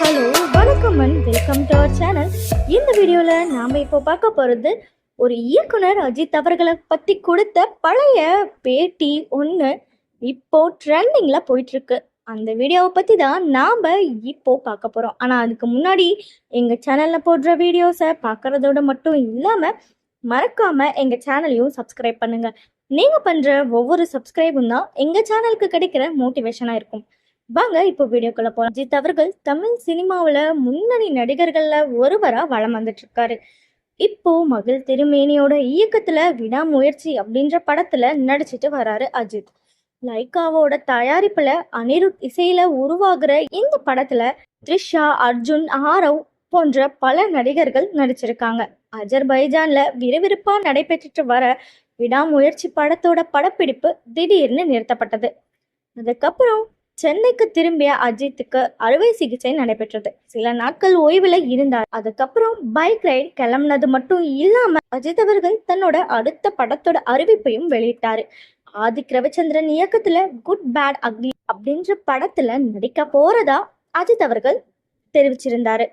Hello வணக்கம் and welcome to our channel இந்த வீடியோவில் நாம் இப்போ பார்க்க போகிறது ஒரு இயக்குனர் அஜித் அவர்களை பற்றி கொடுத்த பழைய பேட்டி ஒன்று இப்போ ட்ரெண்டிங்கில் போயிட்டுருக்கு. அந்த வீடியோவை பற்றி தான் நாம் இப்போ பார்க்க போகிறோம் ஆனால் அதுக்கு முன்னாடி எங்கள் சேனலில் போடுற வீடியோஸை பார்க்குறதோட மட்டும் இல்லாமல் மறக்காமல் எங்கள் சேனலையும் சப்ஸ்கிரைப் பண்ணுங்கள் நீங்கள் பண்ணுற ஒவ்வொரு சப்ஸ்கிரைபும் தான் எங்கள் சேனலுக்கு கிடைக்கிற மோட்டிவேஷனாக இருக்கும். வாங்க இப்போ வீடியோக்குள்ள போலாம். அஜித் அவர்கள் தமிழ் சினிமாவில் முன்னணி நடிகர்களில் ஒருவராக வலம் வந்துட்டு இருக்காரு இப்போ மகிழ் திருமேனியோட இயக்கத்துல விடாமுயற்சி அப்படின்ற படத்துல நடிச்சிட்டு வராரு அஜித். லைக்காவோட தயாரிப்புல அனிருத் இசையில உருவாகிற இந்த படத்துல த்ரிஷா அர்ஜுன் ஆரவ் போன்ற பல நடிகர்கள் நடிச்சிருக்காங்க. அஜர்பைஜான்ல விறுவிறுப்பா நடைபெற்றுட்டு வர விடாமுயற்சி படத்தோட படப்பிடிப்பு திடீர்னு நிறுத்தப்பட்டது. அதுக்கப்புறம் சென்னைக்கு திரும்பிய அஜித்துக்கு அறுவை சிகிச்சை நடைபெற்றது. சில நாட்கள் ஓய்வில் இருந்தார். அதுக்கப்புறம் பைக் ரைடு கிளம்புனது மட்டும் இல்லாம அஜித் அவர்கள் தன்னோட அடுத்த படத்தோட அறிவிப்பையும் வெளியிட்டாரு. ஆதிக் ரவிச்சந்திரன் இயக்கத்துல குட் பேட் அக்லி அப்படின்ற படத்துல நடிக்க போறதா அஜித் அவர்கள் தெரிவிச்சிருந்தாரு.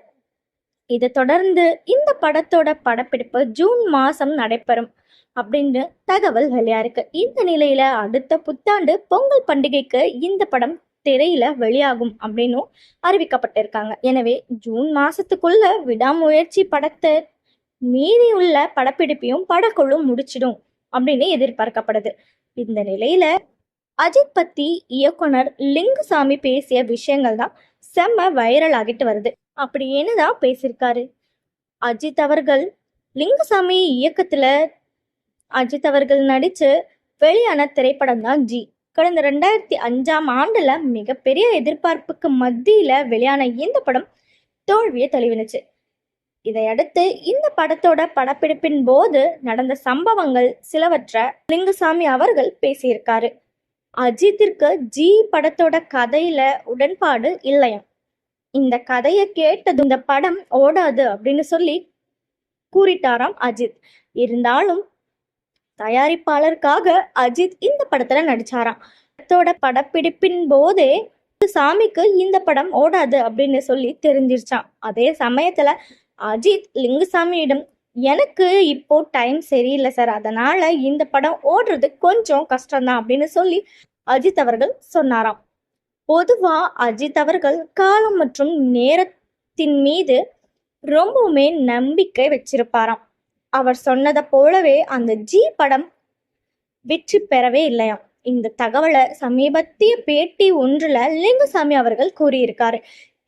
இதை தொடர்ந்து இந்த படத்தோட படப்பிடிப்பு ஜூன் மாசம் நடைபெறும் அப்படின்னு தகவல் வெளியாயிருக்கு. இந்த நிலையில அடுத்த புத்தாண்டு பொங்கல் பண்டிகைக்கு இந்த படம் திரையில வெளியாகும் அப்படின்னும் அறிவிக்கப்பட்டிருக்காங்க. எனவே ஜூன் மாசத்துக்குள்ள விடாமுயற்சி படத்தை மீதி உள்ள படப்பிடிப்பையும் படக்குழு முடிச்சிடும் அப்படின்னு எதிர்பார்க்கப்படுது. இந்த நிலையில அஜித் பத்தி இயக்குனர் லிங்குசாமி பேசிய விஷயங்கள் தான் செம்ம வைரல் ஆகிட்டு வருது. அப்படி என்னதான் பேசியிருக்காரு? அஜித் அவர்கள் லிங்குசாமி இயக்கத்துல அஜித் அவர்கள் நடிச்சு வெளியான திரைப்படம் தான் ஜி. கடந்த ரெண்டாயிரத்தி அஞ்சாம் ஆண்டுல மிகப்பெரிய எதிர்பார்ப்புக்கு மத்தியில வெளியான இந்த படம் தோல்வியை தழுவினுச்சு. இதையடுத்து இந்த படத்தோட படப்பிடிப்பின் போது நடந்த சம்பவங்கள் சிலவற்றை லிங்குசாமி அவர்கள் பேசியிருக்காரு. அஜித்திற்கு ஜி படத்தோட கதையில உடன்பாடு இல்லையாம். இந்த கதையை கேட்டது இந்த படம் ஓடாது அப்படின்னு சொல்லி கூறிட்டாராம் அஜித். இருந்தாலும் தயாரிப்பாளருக்காக அஜித் இந்த படத்துல நடிச்சாராம். படத்தோட படப்பிடிப்பின் போதே சாமிக்கு இந்த படம் ஓடாது அப்படின்னு சொல்லி தெரிஞ்சிருச்சான் அதே சமயத்துல அஜித் லிங்குசாமியிடம் எனக்கு இப்போ டைம் சரியில்லை சார். அதனால இந்த படம் ஓடுறது கொஞ்சம் கஷ்டம்தான் அப்படின்னு சொல்லி அஜித் அவர்கள் சொன்னாராம். பொதுவா அஜித் அவர்கள் காலம் மற்றும் நேரத்தின் மீது ரொம்பவுமே நம்பிக்கை வச்சிருப்பாராம். அவர் சொன்னதை போலவே அந்த ஜி படம் வெற்றி பெறவே இல்லையாம். இந்த தகவலை சமீபத்திய பேட்டி ஒன்றுல லிங்குசாமி அவர்கள் கூறியிருக்காரு.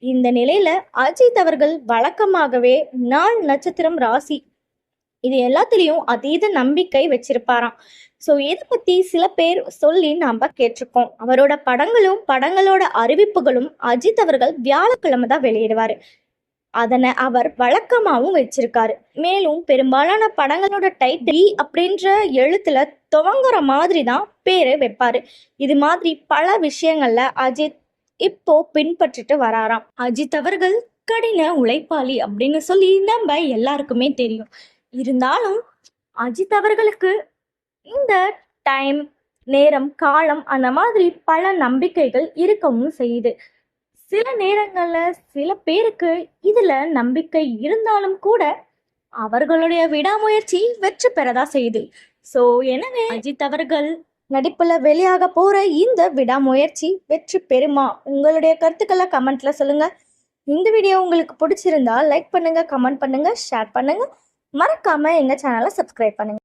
இந்த நிலையில அஜித் அவர்கள் வழக்கமாகவே நாள் நட்சத்திரம் ராசி இது எல்லாத்துலேயும் அதீத நம்பிக்கை வச்சிருப்பாராம். ஸோ இதை பத்தி சில பேர் சொல்லி நாம் கேட்டிருக்கோம். அவரோட படங்களும் படங்களோட அறிவிப்புகளும் அஜித் அவர்கள் வியாழக்கிழமை தான் வெளியிடுவார். அதனை அவர் வழக்கமாகவும் வச்சிருக்காரு. மேலும் பெரும்பாலான படங்களோட டைட்டில் அப்படின்ற எழுத்துல துவங்குற மாதிரி தான் பேரை வைப்பாரு. இது மாதிரி பல விஷயங்கள்ல அஜித் இப்போ பின்பற்றிட்டு வராராம். அஜித் அவர்கள் கடின உழைப்பாளி அப்படின்னு சொல்லி நம்ம எல்லாருக்குமே தெரியும். இருந்தாலும் அஜித் அவர்களுக்கு இந்த டைம் நேரம் காலம் அந்த மாதிரி பல நம்பிக்கைகள் இருக்கவும் செய்யுது. சில நேரங்கள்ல சில பேருக்கு இதுல நம்பிக்கை இருந்தாலும் கூட அவர்களுடைய விடாமுயற்சி வெற்றி பெறதா செய்யுது. ஸோ எனவே அஜித் அவர்கள் நடிப்புல வெளியாக போற இந்த விடாமுயற்சி வெற்றி பெறுமா? உங்களுடைய கருத்துக்களை கமெண்ட்ல சொல்லுங்க. இந்த வீடியோ உங்களுக்கு பிடிச்சிருந்தா லைக் பண்ணுங்க கமெண்ட் பண்ணுங்க ஷேர் பண்ணுங்க. மறக்காம எங்க சேனலை சப்ஸ்கிரைப் பண்ணுங்க.